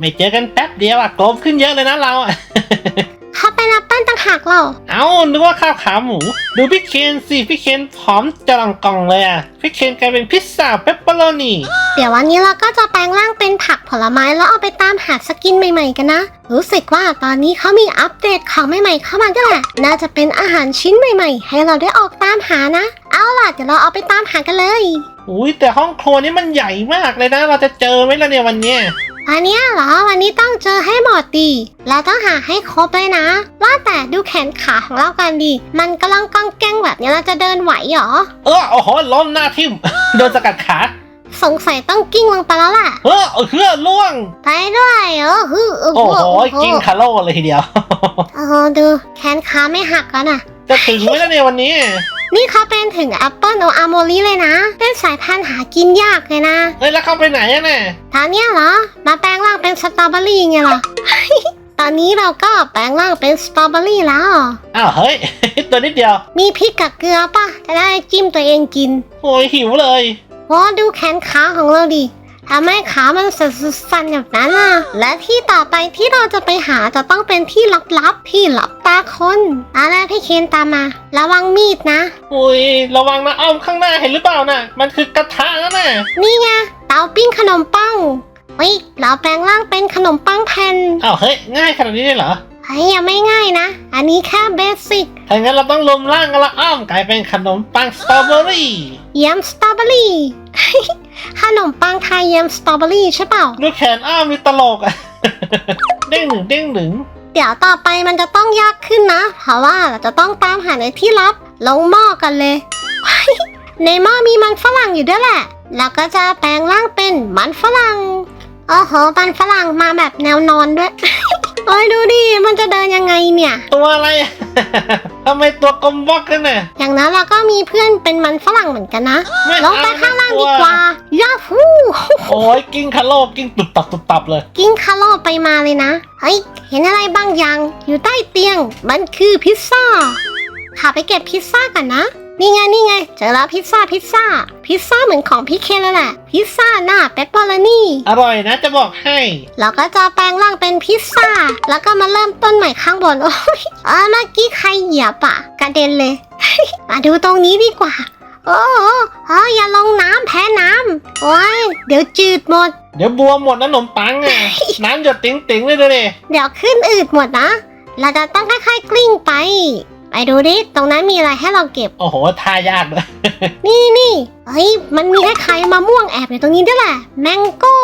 ไม่เจอกันแป๊บเดียวอะโกลมขึ้นเยอะเลยนะเราอะเขาเป็นแอปเปิ้ลต่างหากเราเอ้านึกว่าข้าวขาหมู ดูพี่เคนสิพี่เคนผอมจะลังกล่องเลยอะพี่เคนกลายเป็นพิซซ่าเปปเปอโรนีเดี๋ยววันนี้เราก็จะแปลงร่างเป็นผักผลไม้แล้วเอาไปตามหาสกินใหม่ๆกันนะ รู้สึกว่าตอนนี้เขามีอัปเดตของใหม่ๆเข้ามาด้วยแหละ น่าจะเป็นอาหารชิ้นใหม่ๆ ให้เราได้ออกตามหานะ เอาล่ะเดี๋ยวเราเอาไปตามหากันเลย อุ้ยแต่ห้องครัวนี้มันใหญ่มากเลยนะ เราจะเจอไหมล่ะเนี่ยวันเนี้ย อันเนี้ยเหรอวันนี้ต้องเจอให้หมดดีเราต้องหาให้ครบเลยนะ ว่าแต่ดูแขนขาของเรากันดี มันกำลังกองแกงแบบนี้เราจะเดินไหวเหรอ เออโอ้โหล้มหน้าทิ่ม โดนสกัดขา สงสัยต้องกิ้งลงไปแล้วล่ะ เออเออเฮือล่วง ไปด้วยเออฮึเออโอ้โหโอ้กินคาโลเลยทีเดียวโอ้โหดูแขนขาไม่หักแล้วนะจะถึงไหมล่ะเนี่ยวันนี้ นี่เขาเป็นถึงแอปเปิลโออาโมลิเลยนะ เป็นสายพันธุ์หากินยากเลยนะเอ้ยแล้วเข้าไปไหนอะเนี่ยตอนเนี้ยเหรอ มาแปลงร่างเป็นสตรอเบอรี่ไงล่ะ ตอนนี้เราก็แปลงร่างเป็นสตรอเบอรี่แล้ว อ้าวเฮ้ย ตัวนิดเดียวมีพริกกับเกลือป่ะ จะได้จิ้มตัวเองกิน โอ้ยหิวเลย โอ้ดูแขนขาของเราดิ ทำให้ขามันสั่นๆแบบนั้นอะ และที่ต่อไปที่เราจะไปหาจะต้องเป็นที่ลับๆที่ลับตาคนเอาละพี่เคนตามมา ระวังมีดนะ อุ้ยระวังนะอ้อมข้างหน้าเห็นหรือเปล่าน่ะ มันคือกระทะนะน่ะนี่ไงเตาปิ้งขนมปังเฮ้ยเราแปลงร่างเป็นขนมปังแผ่นอ้าวเฮ้ยง่ายขนาดนี้เลยเหรอเฮ้ยยังไม่ง่ายนะ อันนี้แค่เบสิกถ้างั้นเราต้องรวมร่างกันละอ้อมกลายเป็นขนมปังสตรอเบอรี่ยำสตรอเบอรี่ขนมปังไทยยำสตรอเบอรี่ใช่เปล่า ดูแขนอ้อมนี่ตลกอะเด้งหนึ่งเด้งหนึ่งเดี๋ยวต่อไปมันจะต้องยากขึ้นนะ เพราะว่าเราจะต้องตามหาในที่ลับลงหม้อกันเลย ในหม้อมีมันฝรั่งอยู่ด้วยแหละ แล้วก็จะแปลงร่างเป็นมันฝรั่ง โอ้โห มันฝรั่งมาแบบแนวนอนด้วยโอ้ยดูดิ มันจะเดินยังไงเนี่ย ตัวอะไร ทำไมตัวกลมบล็อกกันน่ะ อย่างนั้นเราก็มีเพื่อนเป็นมันฝรั่งเหมือนกันนะ ไม่ลงไปเอข้างล่างดีไม่กว่ายาฟูโอ้ยกิ้งคาโลกิ้งตุบตับตุบตับเลย กิ้งคาโลไปมาเลยนะ เฮ้ย เห็นอะไรบางอย่าง อยู่ใต้เตียง มันคือพิซซ่า ขาไปเก็บพิซซ่ากันนะ นี่ไงนี่ไงเจอแล้วพิซซ่าพิซซ่า พิซซ่าเหมือนของพี่เคนแล้วแหละ พิซซ่าหน้าเปปเปอโรนี่ อร่อยนะจะบอกให้ เราก็จะแปลงร่างเป็นพิซซ่า แล้วก็มาเริ่มต้นใหม่ข้างบน โอ้ยเออเมื่อกี้ใครเหยียบอะกระเด็นเลย มาดูตรงนี้ดีกว่า โอ้โหเอออย่าลงน้ำแพ้น้ำโอ้ยเดี๋ยวจืดหมด เดี๋ยวบัวหมดนะขนมปังอะ น้ำหยดติ๋งติ๋งๆเลยดูดิเดี๋ยวขึ้นอืดหมดนะ เราจะต้องค่อยๆกลิ้งไป ไปดูดิ ตรงนั้นมีอะไรให้เราเก็บ โอ้โหทายากเลยนี่นี่เฮ้ย มันมีคล้ายๆมะม่วงแอบอยู่ตรงนี้ด้วยแหละ แมงโก้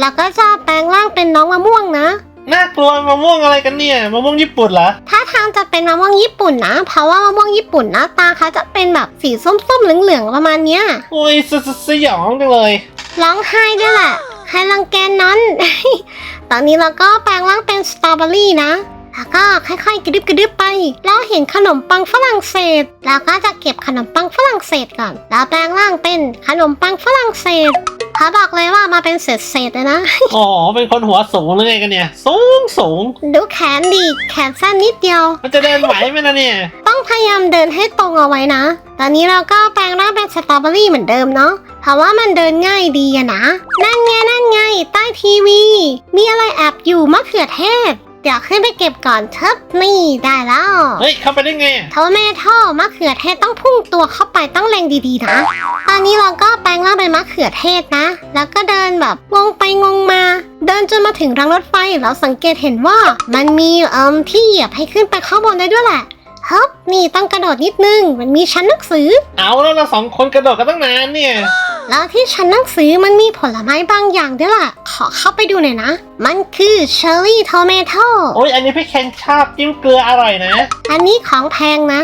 แล้วก็จะแปลงร่างเป็นน้องมะม่วงนะ น่ากลัวมะม่วงอะไรกันเนี่ยมะม่วงญี่ปุ่นเหรอ ถ้าทางจะเป็นมะม่วงญี่ปุ่นนะ เพราะว่ามะม่วงญี่ปุ่นหน้าตาเขาจะเป็นแบบสีส้มๆเหลืองๆประมาณเนี้ยอุ้ยสสสยองจังเลย ร้องไห้ด้วยแหละใครรังแกนนั้น ตอนนี้เราก็แปลงร่างเป็นสตรอเบอรี่นะ แล้วก็ค่อยๆกระดึบกระดึบไป แล้วเห็นขนมปังฝรั่งเศสแล้วก็จะเก็บขนมปังฝรั่งเศสก่อน แล้วแปลงร่างเป็นขนมปังฝรั่งเศสเขาบอกเลยว่ามาเป็นเศษเศษๆเลยนะ อ๋อ เป็นคนหัวสูงหรือไงกันเนี่ย สูงสูง ดูแขนดีแขนสั้นนิดเดียว มันจะเดินไหวไหมนะเนี่ย ต้องพยายามเดินให้ตรงเอาไว้นะ ตอนนี้เราก็แปลงร่างเป็นสตรอเบอรี่เหมือนเดิมเนาะ เพราะว่ามันเดินง่ายดีอะนะ นั่นไงนั่นไง ใต้ทีวี มีอะไรแอบอยู่มะเขือเทศ เดี๋ยวขึ้นไปเก็บก่อนเทิบนี่ได้แล้วเฮ้ยเข้าไปได้ไงอะโทเมโท่มะเขือเทศต้องพุ่งตัวเข้าไปต้องเล็งดีๆนะ ตอนนี้เราก็แปลงร่างเป็นมะเขือเทศนะ แล้วก็เดินแบบงงไปงงมา เดินจนมาถึงรางรถไฟเราสังเกตเห็นว่ามันมีเอ่มที่เหยียบให้ขึ้นไปข้างบนได้ด้วยแหละฮึบนี่ต้องกระโดดนิดนึง มันมีชั้นหนังสือ เอาแล้วเราสองคนกระโดดกันตั้งนานเนี่ย แล้วที่ชั้นหนังสือมันมีผลไม้บางอย่างด้วยล่ะ ขอเข้าไปดูหน่อยนะ มันคือเชอร์รี่โทเมโต้โอ้ยอันนี้พี่เคนชอบจิ้มเกลืออร่อยนะ อันนี้ของแพงนะ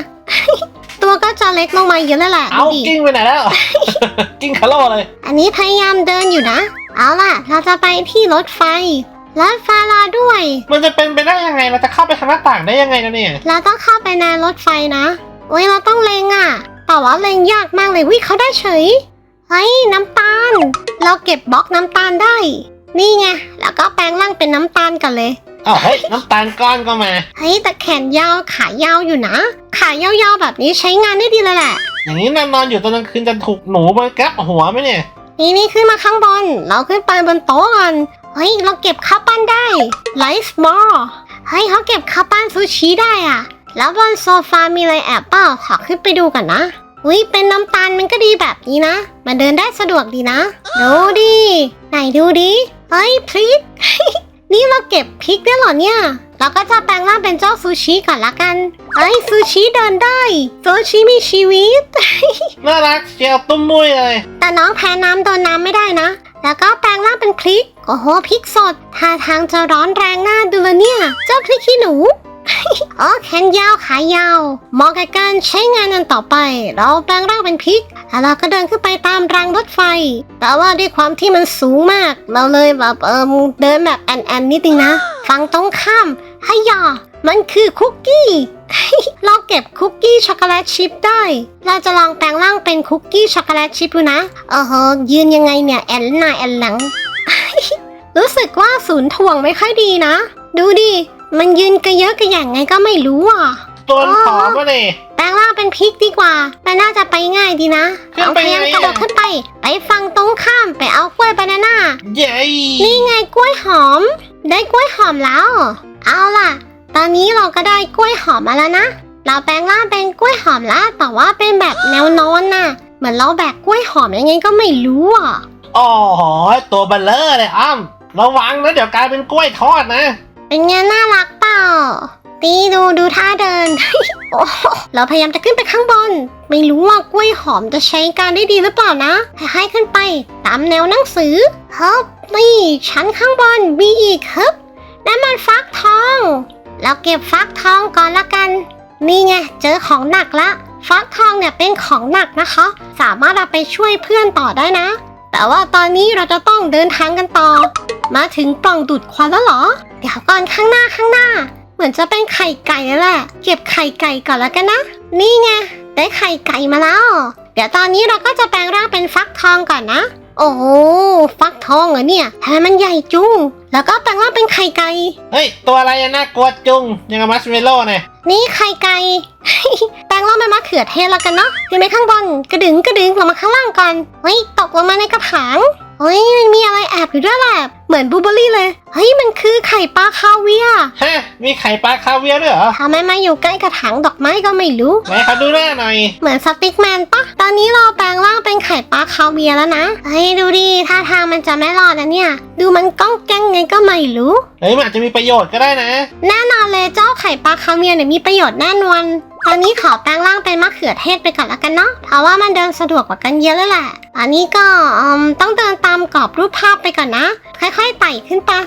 ตัวก็จะเล็กลงมาเยอะเลยแหละเอาดูดิกิ้งไปไหนแล้ว กิ้งคาโลเลย อันนี้พยายามเดินอยู่นะ เอาล่ะ เราจะไปที่รถไฟรถไฟรอด้วย มันจะเป็นไปได้ยังไงเราจะเข้าไปทางหน้าต่างได้ยังไงนะเนี่ยเราต้องเข้าไปในรถไฟนะอุ้ยเราต้องเลงอะ แต่ว่าเลงยากมากเลยวิเขาได้เฉย เฮ้ยน้ำตาล เราเก็บบล็อกน้ำตาลได้ นี่ไง แล้วก็แปลงร่างเป็นน้ำตาลกันเลย อ้าวเฮ้ยน้ำตาลก้อนก็มา เฮ้ยแต่แขนยาวขายาวอยู่นะ ขายาวๆแบบนี้ใช้งานได้ดีเลยแหละ อย่างนี้นอนนอนอยู่ตอนกลางคืนจะถูกหนูมันกัดหัวไหมเนี่ย นี่นี่ขึ้นมาข้างบน เราขึ้นไปบนโต๊ะกัน เฮ้ย เราเก็บข้าวปั้นได้ไลฟ์มอร์เฮ้ยเขาเก็บข้าวปั้นซูชิได้อะแล้วบนโซฟามีอะไรแอบเปล่าขอขึ้นไปดูกันนะ อุ้ยเป็นน้ำตาลมันก็ดีแบบนี้นะ มันเดินได้สะดวกดีนะ ดูดิ ไหนดูดิเฮ้ยพริก นี่เราเก็บพริกได้เหรอเนี่ย เราก็จะแปลงร่างเป็นเจ้าซูชิก่อนละกันเฮ้ยซูชิเดินได้ซูชิมีชีวิต น่ารักเชียวตุ้มมุ้ยเลย แต่น้องแพ้น้ำโดนน้ำไม่ได้นะ แล้วก็แปลงร่างเป็นพริก โอ้โหพริกสดท่าทางจะร้อนแรงน่าดูเลยเนี่ย เจ้าพริกขี้หนู อ๋อแขนยาวขายาวเหมาะกับการใช้งานนันต่อไป เราแปลงร่างเป็นพริกแล้วเราก็เดินขึ้นไปตามรางรถไฟ แต่ว่าด้วยความที่มันสูงมาก เราเลยแบบเอิมเดินแบบแอนแอนนิดนึงนะฝั่งตรงข้ามให้ยามันคือคุกกี้ เราเก็บคุกกี้ช็อกโกแลตชิพได้ เราจะลองแปลงร่างเป็นคุกกี้ช็อกโกแลตชิพดูนะเออเฮอยืนยังไงเนี่ยแอนหน้าแอนหลัง รู้สึกว่าศูนย์ถ่วงไม่ค่อยดีนะ ดูดิ มันยืนกระเยอะกระหย่างไงก็ไม่รู้อะ ตัวผอมมาเลยแปลงร่างเป็นพริกดีกว่า มันน่าจะไปง่ายดีนะขึ้นเอาไปพยายามไงกระโดดอะขึ้นไป ไปฟังตรงข้ามไปเอากล้วยบานาน่า เย้นี่ไงกล้วยหอม ได้กล้วยหอมแล้ว เอาล่ะ ตอนนี้เราก็ได้กล้วยหอมมาแล้วนะ เราแปลงร่างเป็นกล้วยหอมแล้วแต่ว่าเป็นแบบแนวนอนน่ะ เหมือนเราแบกกล้วยหอมยังไงก็ไม่รู้อะ อ๋อตัวเบลเลอร์เลยอ้ำระวังนะเดี๋ยวกลายเป็นกล้วยทอดนะ เป็นไงน่ารักเปล่า ตีดูดูท่าเดินโอ้โหเราพยายามจะขึ้นไปข้างบน ไม่รู้ว่ากล้วยหอมจะใช้การได้ดีหรือเปล่านะ ให้ขึ้นไป ตามแนวหนังสือฮึบนี่ชั้นข้างบนมีอีกฮึบนั่นมันฟักทอง เราเก็บฟักทองก่อนละกัน นี่ไงเจอของหนักละ ฟักทองเนี่ยเป็นของหนักนะคะ สามารถเอาไปช่วยเพื่อนต่อได้นะ แต่ว่าตอนนี้เราจะต้องเดินทางกันต่อ มาถึงปล่องดูดควันแล้วเหรอ เดี๋ยวก่อนข้างหน้าข้างหน้า เหมือนจะเป็นไข่ไก่แล้วแหละ เก็บไข่ไก่ก่อนแล้วกันนะ นี่ไงได้ไข่ไก่มาแล้ว เดี๋ยวตอนนี้เราก็จะแปลงร่างเป็นฟักทองก่อนนะ โอ้โหฟักทองเหรอเนี่ยทำไมมันใหญ่จุงแล้วก็แปลงร่างเป็นไข่ไก่ เฮ้ย ตัวอะไรอะน่ากลัวจุงยังกับมัชเมลโล่เนี่ย นี่ไข่ไก่ แปลงร่างเป็นมะเขือเทศแล้วกันเนาะขึ้นไปข้างบน กระดึงกระดึงลงมาข้างล่างก่อนเฮ้ยตกลงมาในกระถางเฮ้ยมันมีอะไรแอบอยู่ด้วยแหละ เหมือนบลูเบอร์รี่เลย เฮ้ย มันคือไข่ปลาคาเวียร์ฮะ มีไข่ปลาคาเวียร์ด้วยเหรอ ทำไมมาอยู่ใกล้กระถางดอกไม้ก็ไม่รู้ ไหนขอดูหน้าหน่อย เหมือนสติ๊กแมนปะ ตอนนี้เราแปลงร่างเป็นไข่ปลาคาเวียร์แล้วนะ เฮ้ย ดูดิ ท่าทางมันจะไม่รอดนะเนี่ย ดูมันก้องแก้งไงก็ไม่รู้ เฮ้ย มันอาจจะมีประโยชน์ก็ได้นะ แน่นอนเลยเจ้าไข่ปลาคาเวียร์เนี่ยมีประโยชน์แน่นอน ตอนนี้ขอแปลงร่างเป็นมะเขือเทศไปก่อนละกันเนาะ เพราะว่ามันเดินสะดวกกว่ากันเยอะเลยแหละ อันนี้ก็อืมต้องเดินตามกรอบรูปภาพไปก่อนนะ ค่อยๆไต่ขึ้นปะ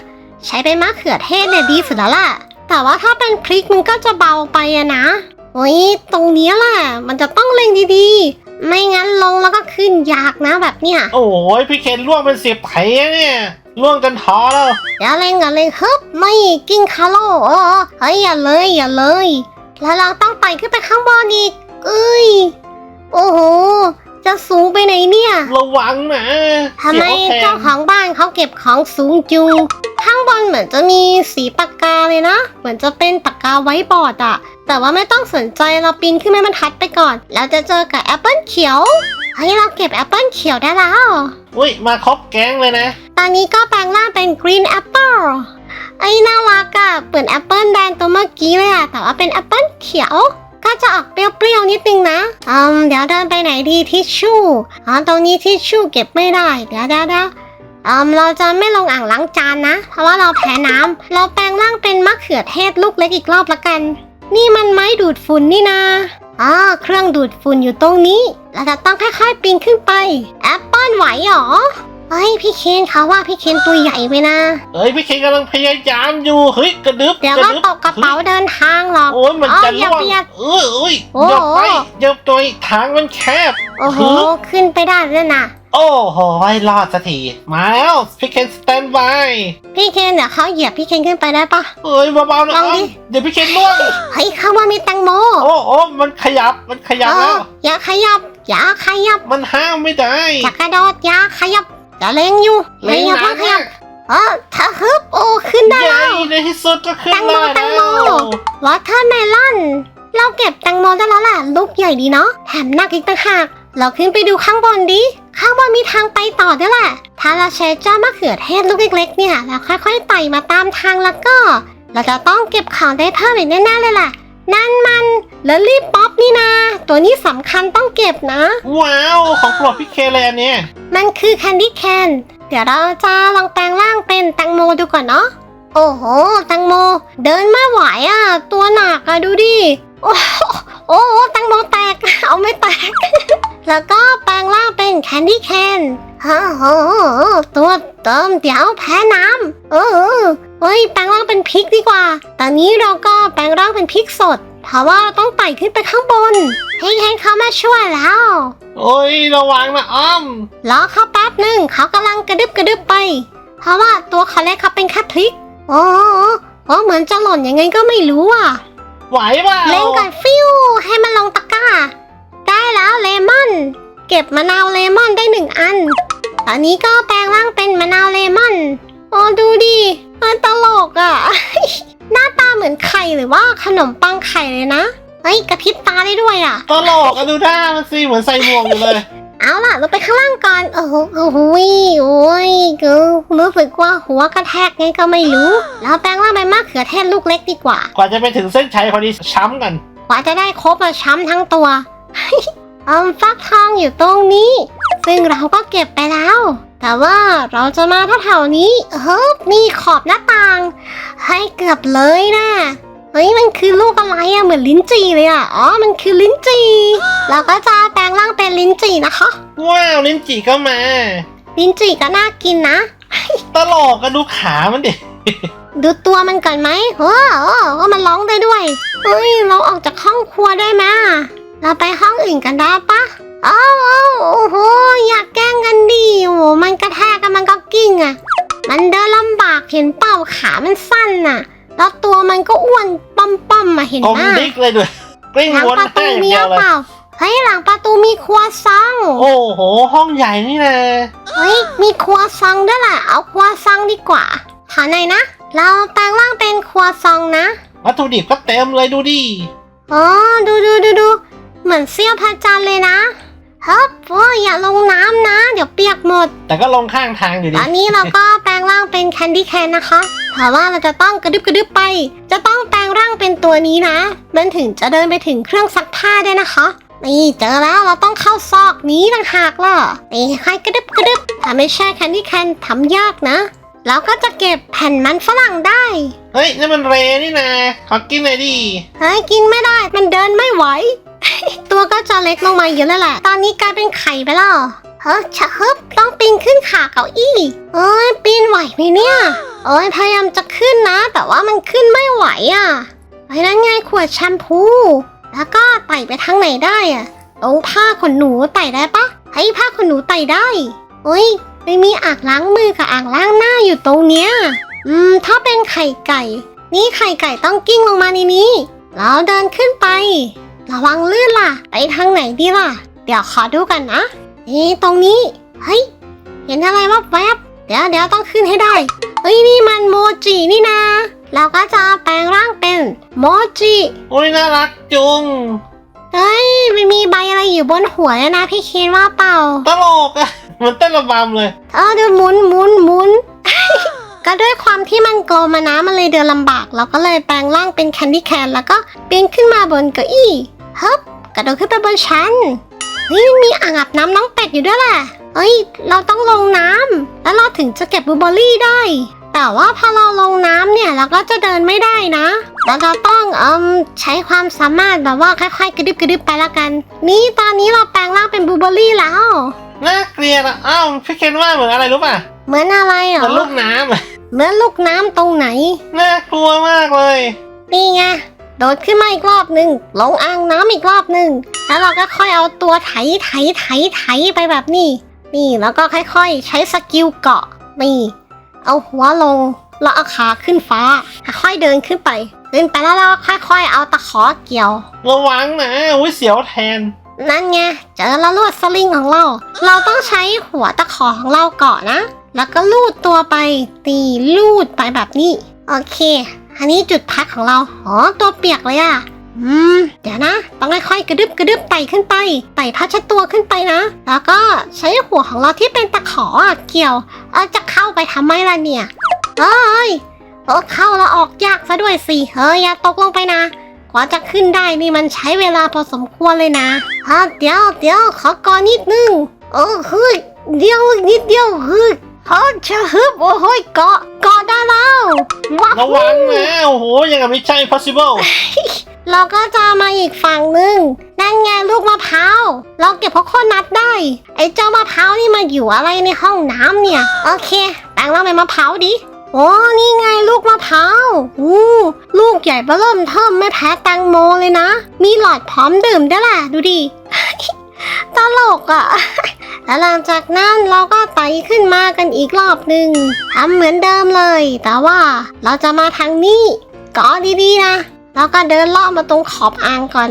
ใช้เป็นมะเขือเทศเนี่ยดีสุดแล้วล่ะ แต่ว่าถ้าเป็นพริกมันก็จะเบาไปอะนะโอ้ยตรงเนี้ยแหละ มันจะต้องเล็งดีๆ ไม่งั้นลงแล้วก็ขึ้นยากนะแบบเนี้ย โอ้ยพี่เคนล่วงเป็นสิบไถอะเนี่ยล่วงจนท้อแล้วอย่าเล่นอย่าเล่นฮึบไม่กิ้งคาโลเออเฮ้ยอย่าเลยอย่าเลย แล้วเราต้องไต่ขึ้นไปข้างบนอีกเอ้ยโอ้โห จะสูงไปไหนเนี่ย ระวังนะทำไมเสียวแทเจ้างของบ้านเขาเก็บของสูงจุงข้างบนเหมือนจะมีสีปากกาเลยนะ เหมือนจะเป็นปากกาไว้บอร์ดอะแต่ว่าไม่ต้องสนใจเราปีนขึ้นแม่บรรทัดไปก่อน แล้วจะเจอกับแอปเปิลเขียวเฮ้ยเราเก็บแอปเปิลเขียวได้แล้ว อุ้ยมาครบแก๊งเลยนะ ตอนนี้ก็แปลงร่างเป็น Green Apple ไอ้น่ารักอะเหมือนแอปเปิลแดงตัวเมื่อกี้เลยอะแต่ว่าเป็นแอปเปิลเขียว ก็จะออกเปรี้ยวๆนิดนึงนะอืมเดี๋ยวเดินไปไหนดีทิชชู่อ๋อตรงนี้ทิชชู่เก็บไม่ได้ เดี๋ยวเดี๋ยวเดี๋ยวอืมเราจะไม่ลงอ่างล้างจานนะ เพราะว่าเราแพ้น้ำเราแปลงร่างเป็นมะเขือเทศลูกเล็กอีกรอบละกัน นี่มันไม้ดูดฝุ่นนี่นะอ๋อเครื่องดูดฝุ่นอยู่ตรงนี้ เราจะต้องค่อยๆปีนขึ้นไปแอปเปิลไหวหรอ เฮ้ยพี่เคนเขาว่าพี่เคนตัวใหญ่ไปนะเอ้ยพี่เคนกำลังพยายามอยู่เฮ้ยกระดึบเดี๋ยวกก็ระดึบตกกระเป๋าเดินทางหรอกโอ้ยมันจะอ๋ออย่าล่วงเบียดเออเอ้ยโอ้โหอย่าไปอย่าตัวทางมันแคบ โอ้โหฮึบขึ้นไปได้แล้วนะโอ้โหรอดสักทีมาแล้วพี่เคนสแตนบายพี่เคนเดี๋ยวเขาเหยียบพี่เคนขึ้นไปได้ปะเอ้ยเบาๆนะลองดิอ้ำเดี๋ยวพี่เคนล่วงเฮ้ยข้างว่ามีแตงโมโอ้โอ้มันขยับมันขยับเอแล้วออย่าขยับอย่าขยับมันห้ามไม่ได้อย่ากระโดดอย่าขยับ อย่าเล็งอยู่เล่นอย่านะเพิ่งขยับเออถ้าฮึบโอ้ขึ้นได้เย้แล้วในที่สุดก็ขึ้นแตงโมได้แตงโมแล้ววอเทอร์เมลอน เราเก็บแตงโมได้แล้วแหละลูกใหญ่ดีเนาะ แถมหนักอีกต่างหาก เราขึ้นไปดูข้างบนดิข้ข้างบนมีทางไปต่อด้วยแหละ ถ้าเราใช้เจ้ามะเขือเทศลูกเล็กๆเนี่ยเราค่อยๆไต่มาตามทางแล้วก็ เราจะต้องเก็บของได้เพิ่มอีกแน่ๆเลยล่ะ นั่นมันลอลลี่ป๊อปนี่นะตัวนี้สำคัญต้องเก็บนะ ว้าว ของโปรดพี่เคนเลยอันเนี้ยมันคือแคนดี้แคน เดี๋ยวเราจะลองแปลงร่างเป็นแตงโมดูก่อนเนาะ โอ้โห แตงโม เดินไม่ไหวอะ ตัวหนักอะดูดิ โอ้โหโอ้โหแตงโมแตก เอาไม่แตก แล้วก็แปลงร่างเป็นแคนดี้แคนฮ่าโห ตัวเติมเดี๋ยวแพ้น้ำเออเฮ้ยแปลงร่างเป็นพริกดีกว่า ตอนนี้เราก็แปลงร่างเป็นพริกสด เพราะว่าเราต้องไต่ขึ้นไปข้างบนให้เฮนเขามาช่วยแล้ว โอ้ยระวังนะอ้อมรอเขาแป๊บหนึ่งเขากำลังกระดึบกระดึบไป เพราะว่าตัวเขาเล็กเขาเป็นแค่พลิก โอ้โหโอ้เหมือนจะหล่นยังไงก็ไม่รู้อะ ไหวเปล่าเล่นก่อนฟิวให้มันลงตะกร้า ได้แล้วเลมอน เก็บมะนาวเลมอนได้หนึ่งอัน ตอนนี้ก็แปลงร่างเป็นมะนาวเลมอน โอ้ดูดิ มันตลกอะ หน้าตาเหมือนไข่หรือว่าขนมปังไข่เลยนะ เฮ้ยกระพริบตาได้ด้วยอะ ตลกอะดูท่ามันสิเหมือนใส่หมวกอยู่เลย เอาล่ะเราไปข้างล่างก่อน โอ้โหโอ้โหโอ้ยกูรู้สึกว่าหัวกระแทกไงก็ไม่รู้ แล้วแปลงร่างเป็นมะเขือเทศลูกเล็กดีกว่า กว่าจะไปถึงเส้นชัยพอดีช้ำกัน กว่าจะได้ครบอะช้ำทั้งตัว เอาฟักทองอยู่ตรงนี้ ซึ่งเราก็เก็บไปแล้ว แต่ว่าเราจะมาแถวๆนี้เฮ้ยมีขอบหน้าต่าง ให้เกือบเลยนะเฮ้ยมันคือลูกอะไรอะเหมือนลิ้นจี่เลยอะอ๋อ มันคือลิ้นจี่เราก็จะแปลงร่างเป็นลิ้นจี่นะคะ ว้าวลิ้นจี่ก็มา ลิ้นจี่ก็น่ากินนะตลกก็ดูขามันดิดูตัวมันก่อนไหมเออเออว่ามันร้องได้ด้วยเฮ้ยเราออกจากห้องครัวได้ไหม เราไปห้องอื่นกันได้ปะอ้าวอ้าวโอ้โห อยากแกล้งกันดีโอ้โหมันกระแทกกันมันก็กิ้งอะมันเดินลำบากเห็นเปล่าขามันสั้นน่ะ แล้วตัวมันก็อ้วนป้อมๆมาเห็นกลมไหมดิกเลยด้วยกลิ้งหลังวนประตูให้อย่างมีเดีหยรืวอเลยเปล่าเฮ้ยหลังประตูมีครัวซอง โอ้โห ห้องใหญ่นี่นะเฮ้ยมีครัวซองด้วยแหละเอาครัวซองดีกว่าขอหน่อยนะ เราแปลงร่างเป็นครัวซองนะ วัตถุดิบก็เต็มเลยดูดิ อ๋อ ดูดูดูดู เหมือนเสี้ยวพระจันทร์เลยนะเฮ้ยโอ้ยอย่าลงน้ำนะ เดี๋ยวเปียกหมด แต่ก็ลงข้างทางอยู่ตดีอนนี้เราก็แปลงร่างเป็นแคนดี้แคนนะคะเพราะว่าเราจะต้องกระดึบกระดึบไป จะต้องแปลงร่างเป็นตัวนี้นะ มันถึงจะเดินไปถึงเครื่องซักผ้าได้นะคะ นี่เจอแล้วเราต้องเข้าซอกนี้ต่างหากล่ะนี่ให้กระดึบกระดึบถ้าไม่ใช่แคนดี้แคนทำยากนะเราก็จะเก็บแผ่นมันฝรั่งได้ เฮ้ยนี่มันเรนี่นะขอกินหน่อยดิ เฮ้ยกินไม่ได้ มันเดินไม่ไหว ตัวก็จะเล็กลงมาเยอะแล้วแหละ ตอนนี้กลายเป็นไข่ไปแล้วเฮ้ยชะฮึบต้องปีนขึ้นขาเก้าอี้ เอ้ยปีนไหวไหมเนี่ยเอ้ยพยายามจะขึ้นนะ แต่ว่ามันขึ้นไม่ไหวอะไอ้นั่นไงขวดแชมพู แล้วก็ไต่ไปทางไหนได้อะตรงผ้าขนหนูไต่ได้ปะให้ผ้าขนหนูไต่ได้เอ้ยไม่มีอ่างล้างมือกับอ่างล้างหน้าอยู่ตรงเนี้ย อืม ถ้าเป็นไข่ไก่ นี่ไข่ไก่ต้องกิ้งลงมาในนี้เราเดินขึ้นไป ระวังลื่นล่ะ ไปทางไหนดีล่ะ เดี๋ยวขอดูกันนะนี่ตรงนี้ เฮ้ย เห็นอะไรวะแวบๆเดี๋ยวเดี๋ยวต้องขึ้นให้ได้ เฮ้ยนี่มันโมจินี่นะ เราก็จะแปลงร่างเป็นโมจิโอ้ยน่ารักจุงเฮ้ยไม่มีใบอะไรอยู่บนหัวเลยนะพี่เคนว่าเปล่า ตลกอะเหมือนเต้นระบำเลย เออเดี๋ยวหมุนหมุนหมุน ก็ด้วยความที่มันกลมมานะมันเลยเดินลำบาก เราก็เลยแปลงร่างเป็นแคนดี้แคนแล้วก็ปีนขึ้นมาบนเก้าอี้ ฮึบกระโดดขึ้นไปบนชั้นเฮ้ยมีอ่างอาบน้ำน้องเป็ดอยู่ด้วยแหละเฮ้ย เราต้องลงน้ำแล้วเราถึงจะเก็บบลูเบอร์รี่ได้ แต่ว่าพอเราลงน้ำเนี่ยเราก็จะเดินไม่ได้นะเราจะต้องเอืมใช้ความสามารถแบบว่าค่อยๆกระดึบกระดึบไปละกัน นี่ตอนนี้เราแปลงร่างเป็นบลูเบอร์รี่แล้ว น่าเกลียดอะอ้าวพี่เคนว่าเหมือนอะไรรู้ป่ะเหมือนอะไรเหอะมือนลูกน้ำอะเหมือนลูกน้ำตรงไหน น่ากลัวมากเลย นี่ไง โดดขึ้นมาอีกรอบหนึ่งลงอ่างน้ำอีกรอบหนึ่งแล้วเราก็ค่อยเอาตัวไถไถไถไถไปแบบนี้ นี่แล้วก็ค่อยๆ ใช้สกิลเกาะนี่เอาหัวลงแล้วเอาขาขึ้นฟ้า ค่อยๆเดินขึ้นไปขึ้นไปแล้วเราค่อยๆ เอาตะขอเกี่ยว ระวังนะอุ้ยเสียวแทน นั่นไงเจอแล้วลวดสลิงของเรา เราต้องใช้หัวตะขอของเราเกาะนะ แล้วก็ลูดตัวไปตีลูดไปแบบนี้ โอเค อันนี้จุดพักของเราอ๋อตัวเปียกเลยอะอืม เดี๋ยวนะ ต้องค่อยๆกระดึบกระดึบไต่ขึ้นไป ไต่ผ้าเช็ดตัวขึ้นไปนะ แล้วก็ใช้หัวของเราที่เป็นตะขออะเกี่ยว เอาจะเข้าไปทำไมล่ะเนี่ย เอ้ยเออเข้าแล้วออกยากซะด้วยสิเฮ้ยอย่าตกลงไปนะ กว่าจะขึ้นได้นี่มันใช้เวลาพอสมควรเลยนะฮะเดี๋ยวเดี๋ยวขอก่อนนิดนึง เออเฮ้ยเดี๋ยวนิดเดียวเฮ้ย เฮ้ยเชะฮึบโอ้โหยเกาะเกาะได้แล้วว้าวระวังนะโอ้โหยังกับมิชชั่น impossible เราก็จะมาอีกฝั่งหนึ่งนั่นไงลูกมะพร้าว เราเก็บพวกคนนัดได้ ไอ้เจ้ามะพร้าวนี่มาอยู่อะไรในห้องน้ำเนี่ย โอเคแปลงร่างเป็นมะพร้าวดิ โอ้นี่ไงลูกมะพร้าว อู้ ลูกใหญ่เบ้อเริ่มเทิมไม่แพ้แตงโมเลยนะ มีหลอดพร้อมดื่มด้วยแหละดูดิ ตลกอะ่ะ แล้วหลังจากนั้นเราก็ไต่ขึ้นมากันอีกรอบหนึ่งทำเหมือนเดิมเลย แต่ว่าเราจะมาทางนี้ก็ดีๆนะแล้วก็เดินเลาะมาตรงขอบอ่างก่อน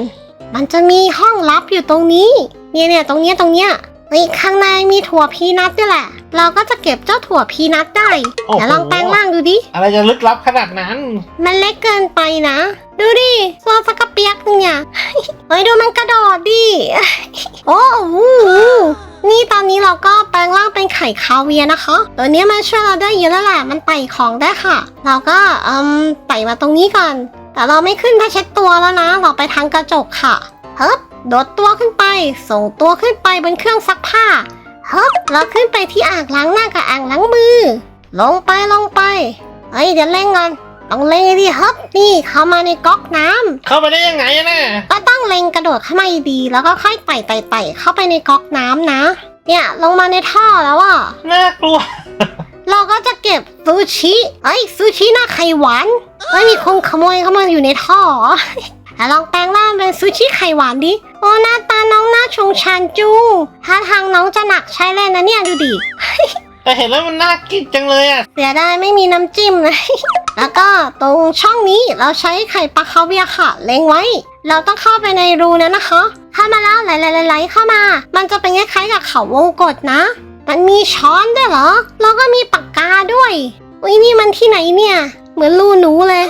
มันจะมีห้องลับอยู่ตรงนี้ เนี่ยเนี่ยตรงเนี้ยตรงเนี้ยเฮ้ยข้างในมีถั่วพีนัทด้วยแหละ เราก็จะเก็บเจ้าถั่วพีนัทได้โอ้โห เดี๋ยวลองแปลงร่างดูดิ อะไรจะลึกลับขนาดนั้นมันเล็กเกินไปนะ ดูดิตัวสักกระเปียกนึงเนี่ย เฮ้ยดูมันกระโดดดิ โอ้โหนี่ตอนนี้เราก็แปลงร่างเป็นไข่คาเวียร์นะคะตัวนี้มันช่วยเราได้เยอะแล้วแหละมันไต่ของได้ค่ะ เราก็เอืมไต่มาตรงนี้ก่อน แต่เราไม่ขึ้นผ้าเช็ดตัวแล้วนะ เราไปทางกระจกค่ะเฮ้บโดดตัวขึ้นไป ส่งตัวขึ้นไปบนเครื่องซักผ้า เฮ้บเราขึ้นไปที่อ่างล้างหน้ากับอ่างล้างมือ ลงไปลงไปเฮ้ยเดี๋ยวเล่งก่อนต้องเล็งดิครับนี่เข้ามาในก๊อกน้ำเข้าไปได้ยังไงอะนะก็ต้องเล็งกระโดดเข้ามาดีๆแล้วก็ค่อยไต่ไต่ไต่เข้าไปในก๊อกน้ำนะ เนี่ยลงมาในท่อแล้วอะ น่ากลัว เราก็จะเก็บซูชิเอ้ยซูชิหน้าไข่หวานเฮ้ยมีคนขโมยเข้ามาอยู่ในท่อเหรอ อะลองแปลงร่างเป็นซูชิไข่หวานดิโอ้หน้าตาน้องน่าชงชันจุงท่าทางน้องจะหนักใช้เล่นนะเนี่ยดูดิ แต่เห็นแล้วมันน่ากินจังเลยอะเสียดายไม่มีน้ำจิ้มนะ แล้วก็ตรงช่องนี้เราใช้ไข่ปลาคาเวียร์ค่ะ เล็งไว้ เราต้องเข้าไปในรูนั้นนะคะเข้ามาแล้วไหลๆๆๆเข้ามา มันจะเป็นคล้ายๆกับเขาวงกตนะ มันมีช้อนด้วยเหรอ แล้วก็มีปากกาด้วย อุ้ยนี่มันที่ไหนเนี่ย เหมือนรูหนูเลย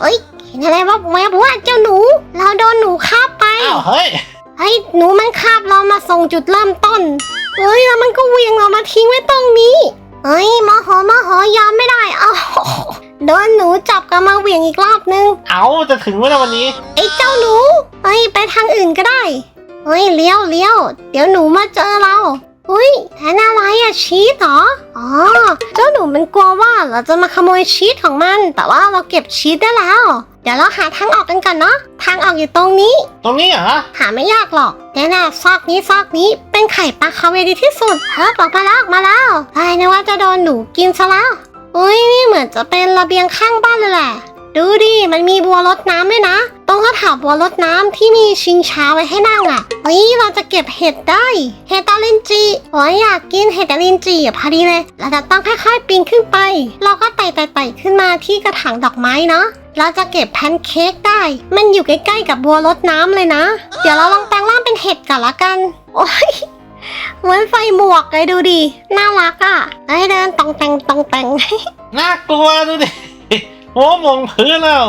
เอ้ยเห็นอะไรวะแวบว่าเจ้าหนู เราโดนหนูคาบไป อ้าวเฮ้ย เฮ้ยหนูมันคาบเรามาส่งจุดเริ่มต้นเฮ้ยแล้วมันก็เหวียงเรามาทิ้งไว้ตรงนี้เฮ้ยมโหมโหยอมไม่ได้เอาโดนหนูจับกลับมาเหวียงอีกรอบนึง เอาจะถึงเมื่อวันนี้ ไอ้เจ้าหนูเฮ้ยไปทางอื่นก็ได้เฮ้ยเลี้ยวเลี้ยวเดี๋ยวหนูมาเจอเราเฮ้ยแทนอะไรอะชีสเหรอ อ๋อ เจ้าหนูมันกลัวว่าเราจะมาขโมยชีสของมัน แต่ว่าเราเก็บชีสได้แล้ว เดี๋ยวเราหาทางออกกันก่อนเนาะ ทางออกอยู่ตรงนี้ ตรงนี้เหรอ หาไม่ยากหรอกแน่ๆซอกนี้ซอกนี้เป็นไข่ปลาคาเวดีที่สุดเฮ้ยออกมาแล้วออกมาแล้วไอ้นึกว่าจะโดนหนูกินซะแล้ว อุ้ยนี่เหมือนจะเป็นระเบียงข้างบ้านเลยแหละ ดูดิมันมีบัวรดน้ำด้วยนะตรงกระถางบัวรดน้ำที่มีชิงช้าไว้ให้นั่งอะเฮ้ยเราจะเก็บเห็ดได้ เห็ดตาลินจีโอ้ยอยากกินเห็ดตาลินจีอะพอดีเลยเราจะต้องค่อยๆปีนขึ้นไป เราก็ไต่ไต่ไต่ขึ้นมาที่กระถางดอกไม้เนาะ เราจะเก็บแพนเค้กได้ มันอยู่ใกล้ๆกับบัวรดน้ำเลยนะ เดี๋ยวเราลองแปลงร่างเป็นเห็ดกันละกัน โอ้ยเหมือนไฟหมวกเลยดูดิ น่ารักอะไอ้ยเดินตองแตงตองแตง น่ากลัวดูดิโอ้มองพื้นแล้ว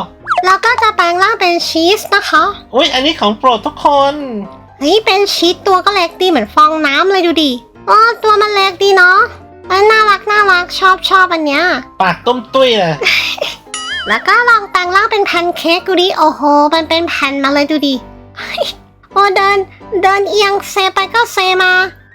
แล้วก็จะแปลงร่างเป็นชีสนะคะ อุ้ยอันนี้ของโปรดทุกคน เฮ้ยเป็นชีสตัวก็เล็กดีเหมือนฟองน้ำเลยดูดิอ๋อตัวมันเล็กดีเนาะเอ้ยน่ารักน่ารักชอบชอบอันเนี้ย ปากต้มตุ้ยเลย แล้วก็ลองแปลงร่างเป็นแพนเค้กดูดิโอ้โห มันเป็นแผ่นมาเลยดูดิโอ้เดินเดินเอียงเซไปก็เซมา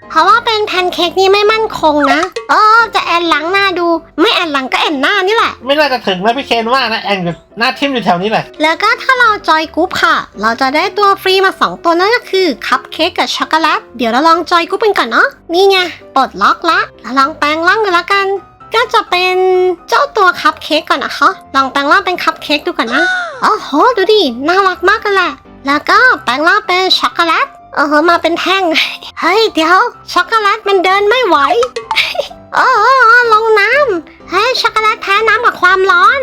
เพราะว่าเป็นแพนเค้กนี่ไม่มั่นคงนะ เออ จะแอนหลังหน้าดู ไม่แอนหลังก็แอนหน้านี่แหละ ไม่น่าจะถึงนะพี่เคนว่านะแอนอยู่หน้าทิมอยู่แถวนี้แหละ แล้วก็ถ้าเราจอยกรุ๊ปค่ะ เราจะได้ตัวฟรีมา 2 ตัวนั่นก็คือคัพเค้กกับช็อกโกแลต เดี๋ยวเราลองจอยกรุ๊ปกันก่อนเนาะ นี่ไงปลดล็อกละเราลองแปลงร่างกันละกัน ก็จะเป็นเจ้าตัวคัพเค้กก่อนนะคะ ลองแปลงร่างเป็นคัพเค้กดูก่อนนะโอ้โห ดูดิ น่ารักมากกันแหละ แล้วก็แปลงร่างเป็นช็อกโกแลตเออมาเป็นแท่ง เฮ้ย เดี๋ยว ช็อกโกแลตมันเดินไม่ไหวโอ้โหลงน้ำเฮ้ยช็อกโกแลตแพ้น้ำกับความร้อน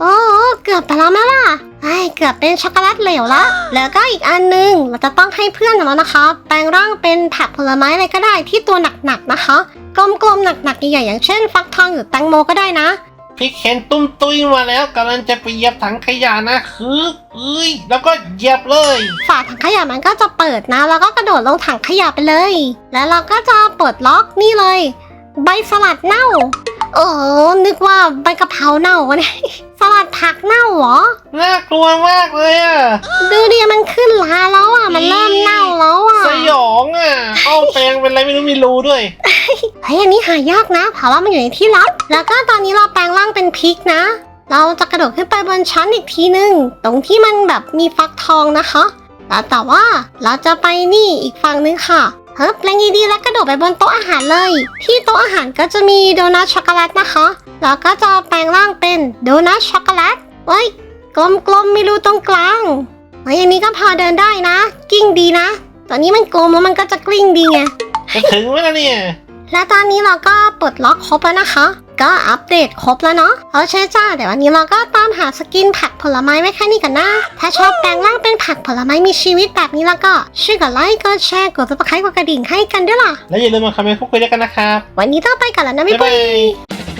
โอ้โอ้เกือบไปแล้วไหมล่ะไอ้เกือบเป็นช็อกโกแลตเหลวละแล้วก็อีกอันหนึงเราจะต้องให้เพื่อนของเรานะคะ แปลงร่างเป็นผักผลไม้อะไรก็ได้ที่ตัวหนักๆนะคะ กลมๆหนักๆใหญ่ๆอย่างเช่น ฟักทองหรือแตงโมก็ได้นะพี่เคนตุ้มตุ้ยมาแล้วกำลังจะไปเหยียบถังขยะนะคือเอ้ยแล้วก็เหยียบเลยฝาถังขยะมันก็จะเปิดนะ แล้วก็กระโดดลงถังขยะไปเลย แล้วเราก็จะปลดล็อกนี่เลย ใบสลัดเน่า โอ้นึกว่าใบกะเพราเน่าวะเนี่ยสลัดผักเน่าเหรอ น่ากลัวมากเลยอะดูดิมันขึ้นลาแล้วอะ มันเริ่มเน่าแล้วอะ สยองอะเอาแปลงเป็นอะไรไม่รู้มีรูด้วย เฮ้ยอันนี้หายากนะเพราะว่ามันอยู่ในที่ลับ แล้วก็ตอนนี้เราแปลงร่างเป็นพริกนะ เราจะกระโดดขึ้นไปบนชั้นอีกทีหนึ่งตรงที่มันแบบมีฟักทองนะคะ แล้วแต่ว่าเราจะไปนี่อีกฝั่งนึงค่ะ เฮ้ยแปลงดีๆแล้วกระโดดไปบนโต๊ะอาหารเลย ที่โต๊ะอาหารก็จะมีโดนัทช็อกโกแลตนะคะ แล้วก็จะแปลงร่างเป็นโดนัทช็อกโกแลตเฮ้ยกลมๆมีรูตรงกลางเฮ้ยอันนี้ก็พอเดินได้นะ กิ้งดีนะ ตอนนี้มันกลมแล้วมันก็จะกลิ้งดีไงจะถึงไหมล่ะเนี่ย และตอนนี้เราก็ปลดล็อกครบแล้วนะคะ ก็อัปเดตครบแล้วเนาะโอเคจ้าเดี๋ยววันนี้เราก็ตามหาสกินผักผลไม้ไว้แค่นี้กันนะ ถ้าชอบแปลงร่างเป็นผักผลไม้มีชีวิตแบบนี้แล้วก็ช่วยกดไลค์กดแชร์กดซับสไครต์กดกระดิ่งให้กันด้วยล่ะ แล้วอย่าลืมมาคอมเมนต์พูดคุยด้วยกันนะครับ วันนี้ต้องไปก่อนแล้วนะบ๊าบ๊ายยบาบายย